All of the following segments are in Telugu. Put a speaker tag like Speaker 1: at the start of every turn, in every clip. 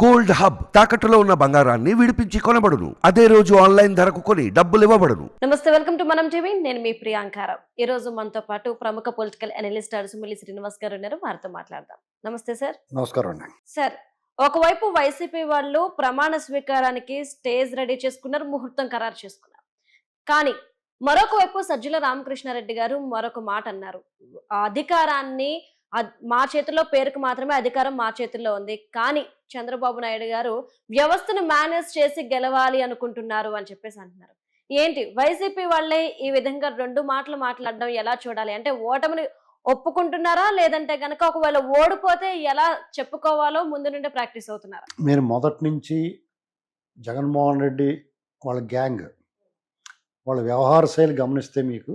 Speaker 1: గోల్డ్ హబ్ తాకట్టులో ఉన్న బంగారాన్ని విడిపించి కొనబడును. అదే రోజు ఆన్లైన్ ధరకు కొని డబ్బులు ఇవ్వబడును.
Speaker 2: నమస్తే వెల్కమ్ టు మనం టీవీ. నేను మీ ప్రియాంకారావు ఈ రోజు మనతో పాటు ప్రముఖ పొలిటికల్ అనలిస్ట్ అరుసుమల్లి శ్రీనివాస్ గారు ఉన్నారు. వారితో మాట్లాడదాం. నమస్తే సార్.
Speaker 3: నమస్కారం అండి.
Speaker 2: సార్ ఒకవైపు వైసీపీ వాళ్ళు ప్రమాణ స్వీకారానికి స్టేజ్ రెడీ చేసుకున్నారు ముహూర్తం ఖరారు చేసుకున్నారు. కానీ మరొక వైపు సజ్జల రామకృష్ణారెడ్డి గారు మరొక మాట అన్నారు. అధికారాన్ని మా చేతిలో పేరుకు మాత్రమే అధికారం మా చేతుల్లో ఉంది. కానీ చంద్రబాబు నాయుడు గారు వ్యవస్థను మేనేజ్ చేసి గెలవాలి అనుకుంటున్నారు అని చెప్పేసి అంటున్నారు. ఏంటి? వైసీపీ వాళ్ళే ఈ విధంగా రెండు మాటలు మాట్లాడడం ఎలా చూడాలి? అంటే ఓటమిని ఒప్పుకుంటున్నారా? లేదంటే కనుక ఒకవేళ ఓడిపోతే ఎలా చెప్పుకోవాలో ముందు నుండే ప్రాక్టీస్ అవుతున్నారా?
Speaker 3: మీరు మొదటి నుంచి జగన్మోహన్ రెడ్డి వాళ్ళ గ్యాంగ్ వాళ్ళ వ్యవహార శైలి గమనిస్తే మీకు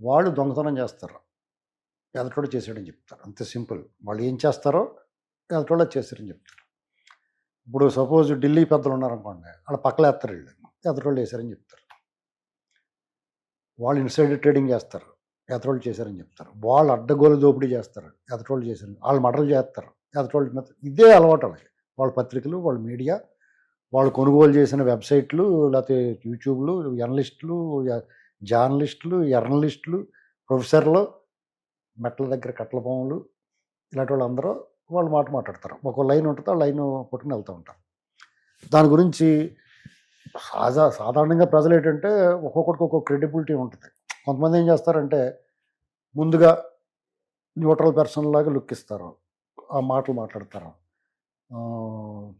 Speaker 3: వాళ్ళు దొంగతనం చేస్తారు. ఎదటోడు చేశాడని చెప్తారు. అంత సింపుల్. వాళ్ళు ఏం చేస్తారో ఎదటోళ్ళు చేశారని చెప్తారు. ఇప్పుడు సపోజ్ ఢిల్లీ పెద్దలు ఉన్నారనుకోండి వాళ్ళ పక్కల వేస్తారు వీళ్ళు. ఎదటోళ్ళు వేశారని చెప్తారు. వాళ్ళు ఇన్సైడ్ ట్రేడింగ్ చేస్తారు. ఎదటోళ్ళు చేశారని చెప్తారు. వాళ్ళు అడ్డగోలు దోపిడీ చేస్తారు. ఎదటోళ్ళు చేశారు వాళ్ళు మటలు చేస్తారు. ఎదటోళ్ళు ఇదే అలవాటు వాళ్ళకి. వాళ్ళ పత్రికలు వాళ్ళ మీడియా వాళ్ళు కొనుగోలు చేసిన వెబ్సైట్లు లేకపోతే యూట్యూబ్లు ఎనలిస్టులు జర్నలిస్టులు ఎర్నలిస్టులు ప్రొఫెసర్లు మెట్ల దగ్గర కట్ల పాములు ఇలాంటి వాళ్ళందరూ వాళ్ళు మాట మాట్లాడతారు. ఒక లైన్ ఉంటుంది ఆ లైన్ పట్టుకుని వెళ్తూ ఉంటారు దాని గురించి సాజా సాధారణంగా ప్రజలు ఏంటంటే ఒక్కొక్కటికి ఒక్కొక్క క్రెడిబిలిటీ ఉంటుంది. కొంతమంది ఏం చేస్తారంటే ముందుగా న్యూట్రల్ పర్సన్ లాగా లుక్ ఇస్తారు. ఆ మాటలు మాట్లాడతారు.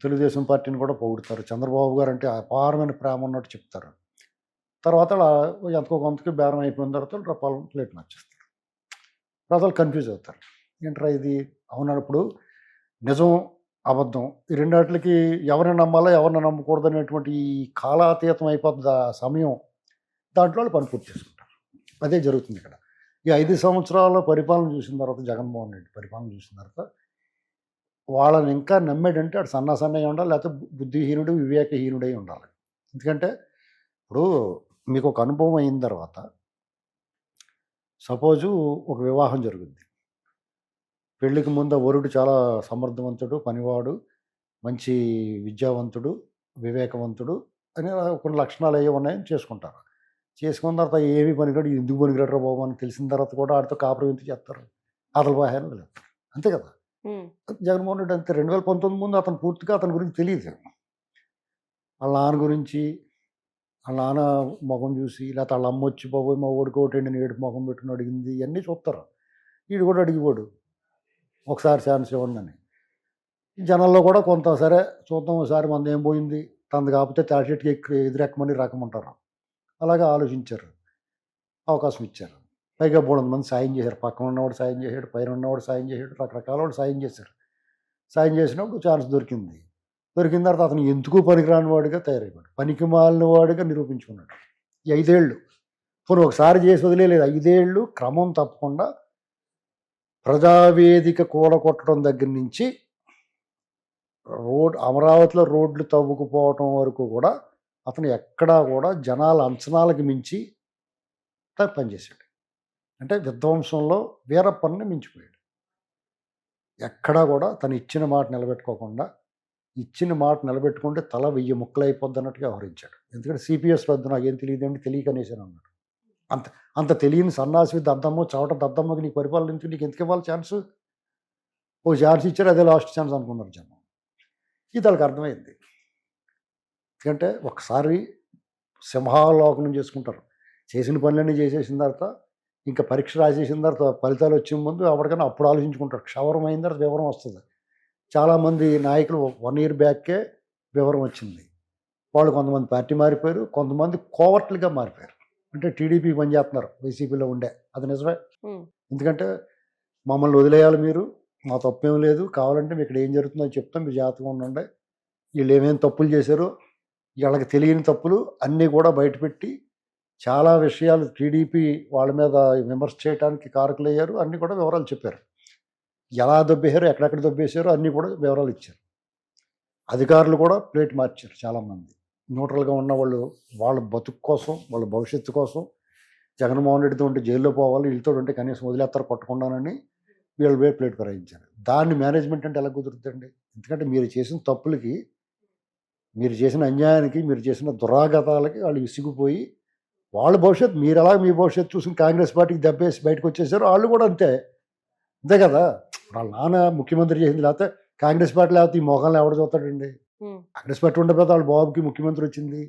Speaker 3: తెలుగుదేశం పార్టీని కూడా పొగుడతారు. చంద్రబాబు గారు అంటే అపారమైన ప్రేమ ఉన్నట్టు చెప్తారు. తర్వాత అలా ఎంతకో కొంతకి బేరం అయిపోయిన తర్వాత రూపాయలు ప్లేట్ మార్చేస్తారు ప్రజలు కన్ఫ్యూజ్ అవుతారు. ఏంట్రా ఇది? అవునప్పుడు నిజం అబద్ధం. ఈ రెండాటికి ఎవరిని నమ్మాలో ఎవరిని నమ్మకూడదు అనేటువంటి ఈ కాలాతీతం అయిపోతుంది ఆ సమయం. దాంట్లో వాళ్ళు పని పూర్తి చేసుకుంటారు. అదే జరుగుతుంది ఇక్కడ. ఈ ఐదు సంవత్సరాల పరిపాలన చూసిన తర్వాత జగన్మోహన్ రెడ్డి పరిపాలన చూసిన తర్వాత వాళ్ళని ఇంకా నమ్మేటంటే అటు సన్నా సన్నయ్య ఉండాలి లేకపోతే బుద్ధిహీనుడు వివేకహీనుడై ఉండాలి. ఎందుకంటే ఇప్పుడు మీకు ఒక అనుభవం అయిన తర్వాత సపోజు ఒక వివాహం జరుగుద్ది పెళ్ళికి ముందు వరుడు చాలా సమర్థవంతుడు పనివాడు మంచి విద్యావంతుడు వివేకవంతుడు అని కొన్ని లక్షణాలు అయ్యి ఉన్నాయని చేసుకుంటారు. చేసుకున్న తర్వాత ఏమి పనికిరాడు ఎందుకు పనికిరాడు బాబు అని తెలిసిన తర్వాత కూడా ఆడితో కాపురం ఎందుకు చేస్తారు? అతలు బాహాన్ని వెళ్తారు అంతే కదా? జగన్మోహన్ రెడ్డి అంతే. రెండు వేల పంతొమ్మిది ముందు అతను పూర్తిగా అతని గురించి తెలియదు. వాళ్ళ నాన్న గురించి వాళ్ళ నాన్న ముఖం చూసి లేకపోతే వాళ్ళ అమ్మ వచ్చి బాబోయ్ మా ఓడికి ఒకటి ఏడు ముఖం పెట్టుకుని అడిగింది ఇవన్నీ చూస్తారు. వీడు కూడా అడిగిపోడు. ఒకసారి ఛాన్స్ ఇవ్వండి జనాల్లో కూడా కొంత సరే చూద్దాం ఒకసారి మంది ఏం పోయింది. తనది కాకపోతే తాటికి ఎక్కి ఎదురెక్కమని రకమంటారు. అలాగే ఆలోచించారు. అవకాశం ఇచ్చారు. పైగా మూడు మంది సాయం చేశారు. పక్కన ఉన్నవాడు సాయం చేశాడు పైన ఉన్నవాడు సాయం చేశాడు రకరకాల వాడు సాయం చేశారు. సాయం చేసినప్పుడు ఛాన్స్ దొరికింది. దొరికిన తర్వాత అతను ఎందుకు పనికిరాని వాడిగా తయారైపోయాడు? పనికి మాలిన వాడిగా నిరూపించుకున్నాడు. ఈ ఐదేళ్ళు. పోనీ ఒకసారి చేసి వదిలేదు ఐదేళ్ళు క్రమం తప్పకుండా ప్రజావేదిక కూడగొట్టడం దగ్గర నుంచి రోడ్ అమరావతిలో రోడ్లు తవ్వుకుపోవటం వరకు కూడా అతను ఎక్కడా కూడా జనాల అంచనాలకు మించి పనిచేశాడు. అంటే విధ్వంసంలో వీరప్పని మించిపోయాడు. ఎక్కడా కూడా తను ఇచ్చిన మాట నిలబెట్టుకోకుండా ఇచ్చిన మాట నిలబెట్టుకుంటే తల వెయ్యి ముక్కలు అయిపోద్ది అన్నట్టుగా వ్యవహరించాడు. ఎందుకంటే సిపిఎస్ వద్దు నాకు ఏం తెలియదండి తెలియకనేసాను అన్నాడు. అంత అంత తెలియని సన్నాసి దద్దమ్మ చవట దద్దమ్మకి నీకు పరిపాలన నీకు ఎందుకు ఇవ్వాలి ఛాన్స్? ఓ ఛాన్స్ ఇచ్చారు అదే లాస్ట్ ఛాన్స్ అనుకున్నారు జనం. ఇది వాళ్ళకి అర్థమైంది. ఎందుకంటే ఒకసారి సింహావలోకనం చేసుకుంటారు. చేసిన పనులన్నీ చేసేసిన తర్వాత ఇంకా పరీక్ష రాసేసిన తర్వాత ఫలితాలు వచ్చే ముందు ఎవరికైనా అప్పుడు ఆలోచించుకుంటారు. క్షవరం అయిన తర్వాత వివరం వస్తుంది. చాలామంది నాయకులు వన్ ఇయర్ బ్యాక్కే వివరం వచ్చింది. వాళ్ళు కొంతమంది పార్టీ మారిపోయారు కొంతమంది కోవర్ట్లుగా మారిపోయారు. అంటే టీడీపీ పనిచేస్తున్నారు వైసీపీలో ఉండే. అది నిజమే. ఎందుకంటే మమ్మల్ని వదిలేయాలి మీరు మా తప్పేం లేదు. కావాలంటే మీకు ఇక్కడ ఏం జరుగుతుందో చెప్తాం మీరు జాగ్రత్తగా ఉండండి. వీళ్ళు ఏమేమి తప్పులు చేశారో వీళ్ళకి తెలియని తప్పులు అన్నీ కూడా బయటపెట్టి చాలా విషయాలు టీడీపీ వాళ్ళ మీద విమర్శ చేయడానికి కారకులయ్యారు. అన్నీ కూడా వివరాలు చెప్పారు. ఎలా దొబ్బేశారు ఎక్కడెక్కడ దొబ్బేశారో అన్నీ కూడా వివరాలు ఇచ్చారు. అధికారులు కూడా ప్లేట్ మార్చారు చాలామంది. న్యూట్రల్గా ఉన్న వాళ్ళు వాళ్ళ బతుకు కోసం వాళ్ళ భవిష్యత్తు కోసం జగన్మోహన్ రెడ్డితో ఉంటే జైల్లో పోవాలి వీళ్ళతో ఉంటే కనీసం వదిలేస్తారు కొట్టకుండానని వీళ్ళు వే ప్లేట్ ప్రయోగించారు దాన్ని మేనేజ్మెంట్ అంటే ఎలా కుదురుతుందండి? ఎందుకంటే మీరు చేసిన తప్పులకి మీరు చేసిన అన్యాయానికి మీరు చేసిన దురాగతాలకి వాళ్ళు విసిగిపోయి వాళ్ళ భవిష్యత్తు మీరు ఎలా మీ భవిష్యత్తు చూసిన కాంగ్రెస్ పార్టీకి దెబ్బేసి బయటకు వచ్చేసారు వాళ్ళు కూడా అంతే. అంతే కదా? వాళ్ళ నాన్న ముఖ్యమంత్రి చేసింది లేకపోతే కాంగ్రెస్ పార్టీ లేకపోతే ఈ మొఖంలో ఎవడ చూస్తాడండి? కాంగ్రెస్ పార్టీ ఉండకపోతే వాళ్ళ బాబుకి ముఖ్యమంత్రి వచ్చింది.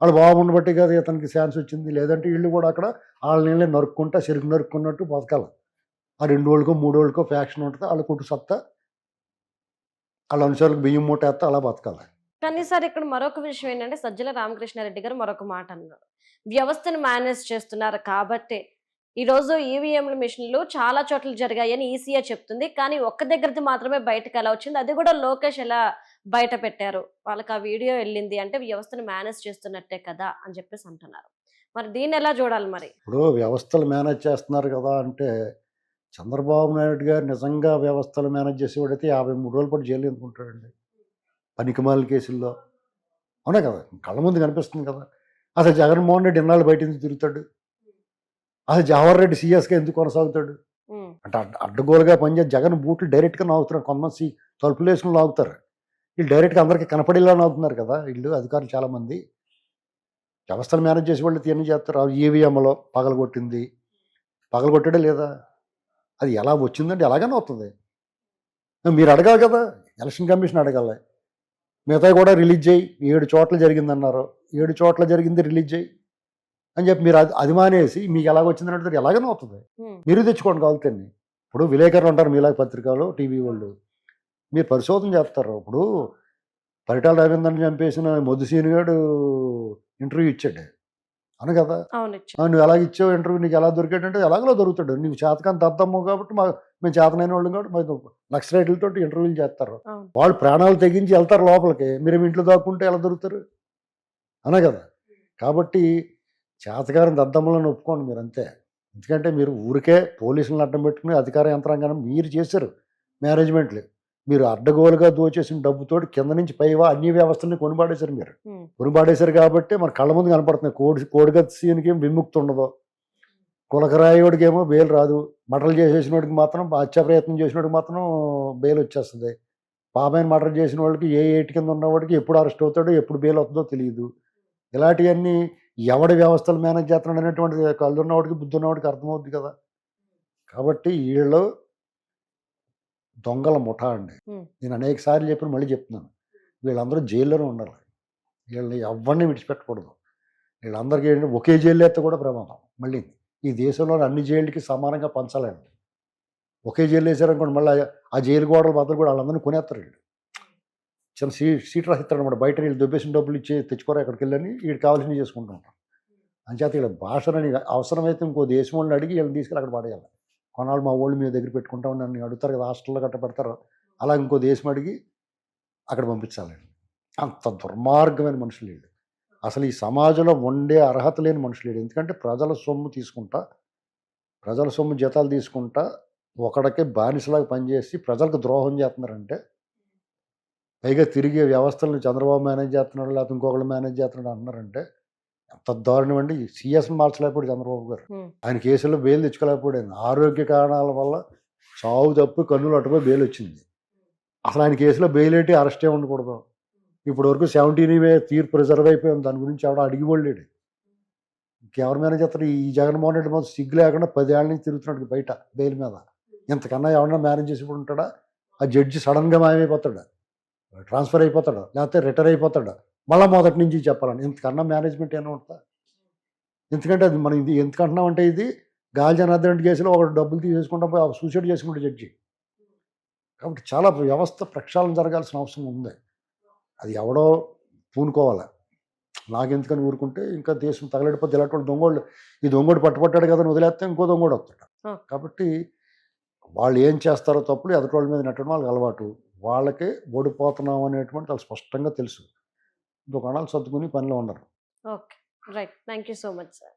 Speaker 3: వాళ్ళ బాబు ఉండబట్టి కదా ఇతనికి ఛాన్స్ వచ్చింది. లేదంటే వీళ్ళు కూడా అక్కడ వాళ్ళ నీళ్ళే నరుక్కుంటా చెరుకు నరుక్కున్నట్టు బతకాలి. ఆ రెండు రోజులకో మూడు రోజులకో ఫ్యాక్షన్ ఉంటుంది. వాళ్ళ కుట్టు సత్తా వాళ్ళ అనుచరులకు బియ్యం మూట వేస్తే అలా బతకాలి.
Speaker 2: కానీ సార్ ఇక్కడ మరొక విషయం ఏంటంటే సజ్జల రామకృష్ణారెడ్డి గారు మరొక మాట అన్నారు. వ్యవస్థను మేనేజ్ చేస్తున్నారు కాబట్టి ఈరోజు ఈవీఎంల మిషన్లు చాలా చోట్ల జరిగాయని ఈసీఏ చెప్తుంది. కానీ ఒక్క దగ్గరది మాత్రమే బయటకు ఎలా వచ్చింది? అది కూడా లోకేష్ ఎలా బయట పెట్టారు? వాళ్ళకి ఆ వీడియో వెళ్ళింది అంటే వ్యవస్థను మేనేజ్ చేస్తున్నట్టే కదా అని చెప్పేసి అంటున్నారు. మరి దీన్ని ఎలా చూడాలి మరి?
Speaker 3: ఇప్పుడు వ్యవస్థలు మేనేజ్ చేస్తున్నారు కదా అంటే చంద్రబాబు నాయుడు గారు నిజంగా వ్యవస్థలు మేనేజ్ చేసేవాడైతే యాభై మూడు రోజుల పాటు జైలు ఎందుకుంటాడండి? పనికిమాల కేసుల్లో. అవునా కదా? కళ్ళ ముందు కనిపిస్తుంది కదా? అసలు జగన్మోహన్ రెడ్డి ఇన్నాళ్ళు బయట నుంచి తిరుగుతాడు? అసలు జవహర్ రెడ్డి సీఎస్గా ఎందుకు కొనసాగుతాడు? అంటే అడ్డ అడ్డగోలుగా పనిచేసి జగన్ బూట్లు డైరెక్ట్గా నాగుతున్నారు కొంతమంది సీ- తలుపులు వేసుకుని లాగుతారు వీళ్ళు డైరెక్ట్గా అందరికీ కనపడేలా నాగుతున్నారు కదా. వీళ్ళు అధికారులు చాలామంది. వ్యవస్థలు మేనేజ్ చేసే వాళ్ళు ఇవన్నీ చేస్తారు. ఈవీఎంలో పగలగొట్టింది. పగలగొట్టడే లేదా? అది ఎలా వచ్చిందంటే ఎలాగైనా అవుతుంది. మీరు అడగాలి కదా. ఎలక్షన్ కమిషన్ అడగాలి. మిగతా కూడా రిలీజ్ చేయి. ఏడు చోట్ల జరిగిందన్నారు. ఏడు చోట్ల జరిగింది రిలీజ్ చేయి. అని చెప్పి మీరు అది అది మానేసి మీకు ఎలాగొచ్చిందని అడిగితే ఎలాగైనా అవుతుంది. మీరు తెచ్చుకోండి కావాలంటే ఇప్పుడు విలేకరులు ఉంటారు మీలాగ పత్రికలు టీవీ వాళ్ళు. మీరు పరిశోధన చేస్తారు. ఇప్పుడు పరిటాల రవీంద్రని చంపేసిన మొద్దుసీని గారు ఇంటర్వ్యూ ఇచ్చాడు. అను కదా?
Speaker 2: అవును ఇచ్చి-
Speaker 3: "ఆ, నువ్వు ఎలా ఇచ్చావు ఇంటర్వ్యూ? నీకు ఎలా దొరికాడంటే ఎలాగలో దొరుకుతాడు. నీకు చేతకాంత అర్థము కాబట్టి మా మేము చేతనైన వాళ్ళం కాబట్టి మాకు నక్సలైట్లతో ఇంటర్వ్యూలు చేస్తారు. వాళ్ళు ప్రాణాలు తెగించి వెళ్తారు లోపలికి. మీరు ఇంట్లో దాక్కుంటే ఎలా దొరుకుతారు? అనే కదా? కాబట్టి చేతకారం దద్దమ్మలను ఒప్పుకోండి మీరు అంతే ఎందుకంటే మీరు ఊరికే పోలీసులను అడ్డం పెట్టుకుని అధికార యంత్రాంగాన్ని మీరు చేశారు. మేనేజ్మెంట్లు మీరు అడ్డగోలుగా దోచేసిన డబ్బుతోటి కింద నుంచి పైవా అన్ని వ్యవస్థల్ని కొనిపాడేశారు మీరు. కొనిపాడేశారు కాబట్టి మన కళ్ళ ముందు కనపడుతున్నాయి. కోడి కోడిగత్ సీన్కి ఏం విముక్తి ఉండదు. కులకరాయోడికి ఏమో బెయిల్ రాదు. మటలు చేసేసినోడికి మాత్రం హత్యా ప్రయత్నం చేసినోడికి మాత్రం బెయిల్ వచ్చేస్తుంది. పాపైన మటర్ చేసిన వాళ్ళకి ఏ ఏటి కింద ఉన్నవాడికి ఎప్పుడు అరెస్ట్ అవుతాడో ఎప్పుడు బెయిల్ అవుతుందో తెలియదు. ఇలాంటివన్నీ ఎవడి వ్యవస్థలు మేనేజ్ చేస్తున్నాడు అనేటువంటి కళ్ళు ఉన్నవాడికి బుద్ధి ఉన్నవాడికి అర్థమవుద్ది కదా. కాబట్టి వీళ్ళు దొంగల ముఠా అండి. నేను అనేక సార్లు చెప్పిన మళ్ళీ చెప్తున్నాను. వీళ్ళందరూ జైల్లోనే ఉండాలి. వీళ్ళని ఎవరిని విడిచిపెట్టకూడదు. వీళ్ళందరికీ ఏంటంటే ఒకే జైలు అయితే కూడా ప్రమాదం మళ్ళీ. ఈ దేశంలోని అన్ని జైళ్ళకి సమానంగా పంచాలండి. ఒకే జైలు వేసారనుకోండి మళ్ళీ ఆ జైలు గోడలు బద్దలు కూడా వాళ్ళందరినీ కొనేస్తారు వీళ్ళు. చిన్న సీ సీట్ రాసిస్తాడు అనమాట బయట వీళ్ళు దొబ్బేసిన డబ్బులు ఇచ్చి తెచ్చుకోరా ఎక్కడికి వెళ్ళని వీడు కావాల్సినవి చేసుకుంటూ. ఉంటారు అంచేత ఇక్కడ భాషనని అవసరమైతే ఇంకో దేశం వాళ్ళని అడిగి వీళ్ళని తీసుకెళ్ళి అక్కడ పడేయాలి. కొన్నాళ్ళు మా వాళ్ళు మీ దగ్గర పెట్టుకుంటా నన్ను అడుగుతారు కదా హాస్టల్లో గట్ట పెడతారు. అలా ఇంకో దేశం అడిగి అక్కడ పంపించాలండి అంత దుర్మార్గమైన మనుషులు వీళ్ళు. అసలు ఈ సమాజంలో ఉండే అర్హత లేని మనుషులు వీళ్ళు. ఎందుకంటే ప్రజల సొమ్ము తీసుకుంటా ప్రజల సొమ్ము జీతాలు తీసుకుంటా ఒకడికే బానిసలాగా పనిచేసి ప్రజలకు ద్రోహం చేస్తున్నారంటే పైగా తిరిగి వ్యవస్థలను చంద్రబాబు మేనేజ్ చేస్తున్నాడు లేకపోతే ఇంకొకళ్ళు మేనేజ్ చేస్తున్నాడు అంటున్నారంటే ఎంత దారుణం అండి. సీఎస్ని మార్చలేకపోయాడు చంద్రబాబు గారు. ఆయన కేసులో బెయిల్ తెచ్చుకోలేకపోయాడు. ఆరోగ్య కారణాల వల్ల చావు తప్పు కన్నులు అటుపై బెయిల్ వచ్చింది. అసలు ఆయన కేసులో బెయిల్ ఏంటి? అరెస్టే ఉండకూడదు. ఇప్పటి వరకు సెవెంటీన్ తీర్పు రిజర్వ్ అయిపోయింది. దాని గురించి ఎవడ అడిగి వాళ్ళేడు ఇంకెవరి మీద చేస్తారు? ఈ జగన్మోహన్ రెడ్డి మొత్తం సిగ్గు లేకుండా పదేళ్ళ నుంచి తిరుగుతున్నాడు బయట బెయిల్ మీద. ఇంతకన్నా ఎవరన్నా మేనేజ్ చేసి ఉంటాడా? ఆ జడ్జి సడన్గా మాయమైపోతాడు. ట్రాన్స్ఫర్ అయిపోతాడు లేకపోతే రిటైర్ అయిపోతాడు. మళ్ళీ మొదటి నుంచి చెప్పాలని ఇంతకన్నా మేనేజ్మెంట్ ఏమైనా ఉంటుందా? ఎందుకంటే అది మనం ఇది ఎందుకంటున్నాం అంటే ఇది గాలి జనార్దన్ కేసులో ఒక డబ్బులు తీసేసుకుంటా పోయి సూసైడ్ చేసుకుంటే జడ్జి. కాబట్టి చాలా వ్యవస్థ ప్రక్షాళన జరగాల్సిన అవసరం ఉంది. అది ఎవడో పూనుకోవాలి. నాకెందుకని ఊరుకుంటే ఇంకా దేశం తగలడిపోతే ఇలాంటి దొంగోళ్ళు ఈ దొంగోడు పట్టుపట్టాడు కదా వదిలేస్తే ఇంకో దొంగోడు వస్తాడు. కాబట్టి వాళ్ళు ఏం చేస్తారో తప్పులు ఎదుటి వాళ్ళ మీద నెట్టడం వాళ్ళకి అలవాటు. వాళ్ళకి ఓడిపోతున్నాం అనేటువంటి వాళ్ళకి స్పష్టంగా తెలుసు. దుకాణాలు సర్దుకుని పనిలో ఉన్నారు.
Speaker 2: Okay. Right. Thank you so much sir.